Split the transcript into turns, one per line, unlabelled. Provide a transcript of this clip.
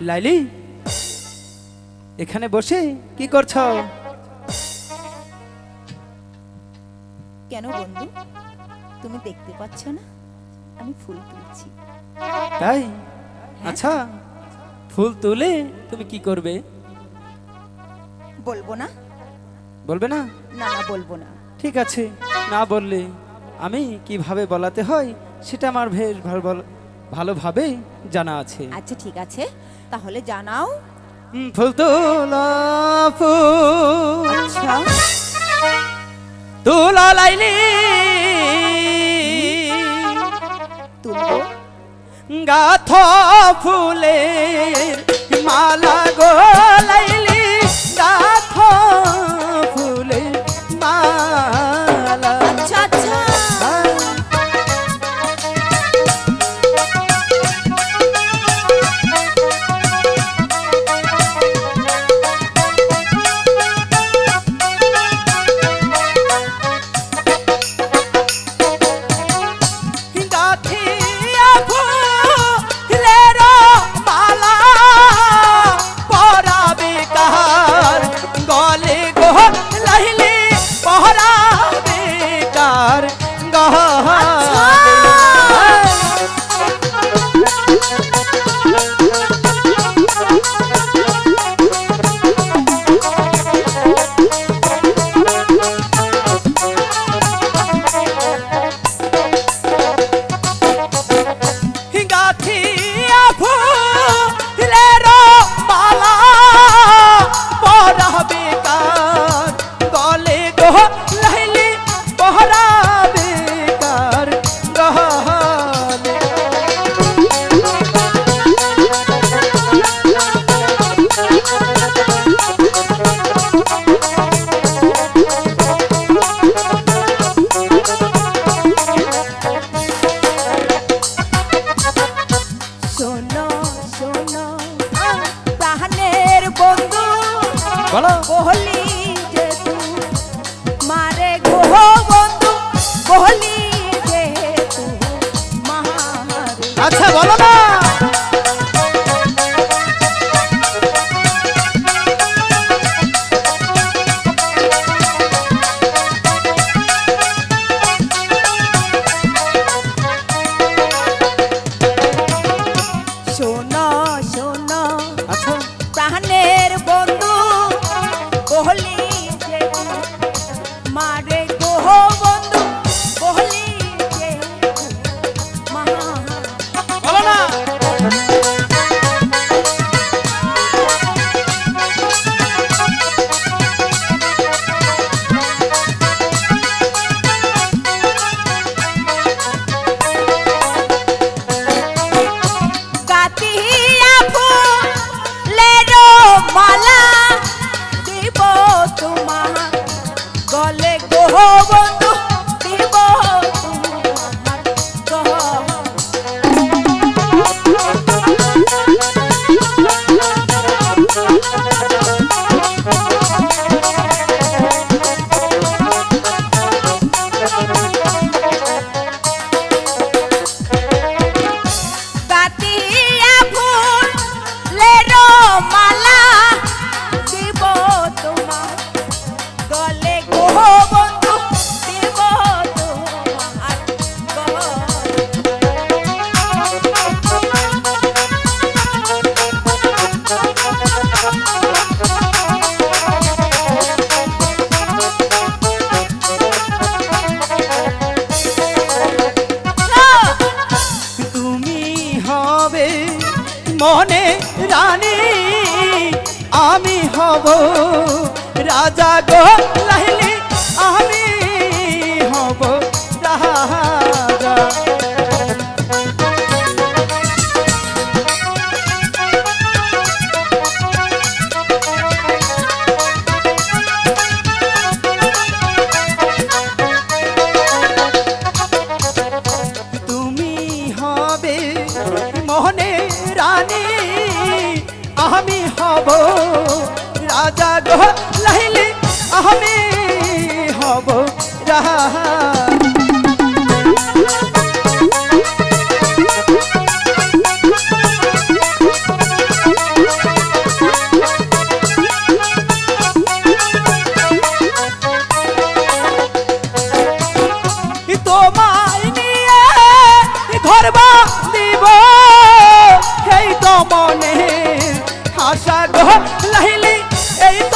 লাইলি এখানে বসে কি করছ?
কেন বন্ধু? তুমি দেখতে পাচ্ছ না? আমি ফুল তুলছি।
তাই? আচ্ছা ফুল তুলে তুমি কি করবে?
বলব না?
বলবে না?
না না বলব না।
ঠিক আছে না বললে আমি কীভাবে বলাতে হয় সেটা আমার বেশ ভালো ভালো- ভালোভাবে জানা আছে।
আচ্ছা ঠিক আছে। তাহলে জানাও।
ফুল তোলা ফুল
আচ্ছা
তোলা লাইলি। গাথ ফুলে মালা গো
আচ্ছা
বলো
গলে গো
হব রাজা গো লাইলি
আশা লাহিলি এই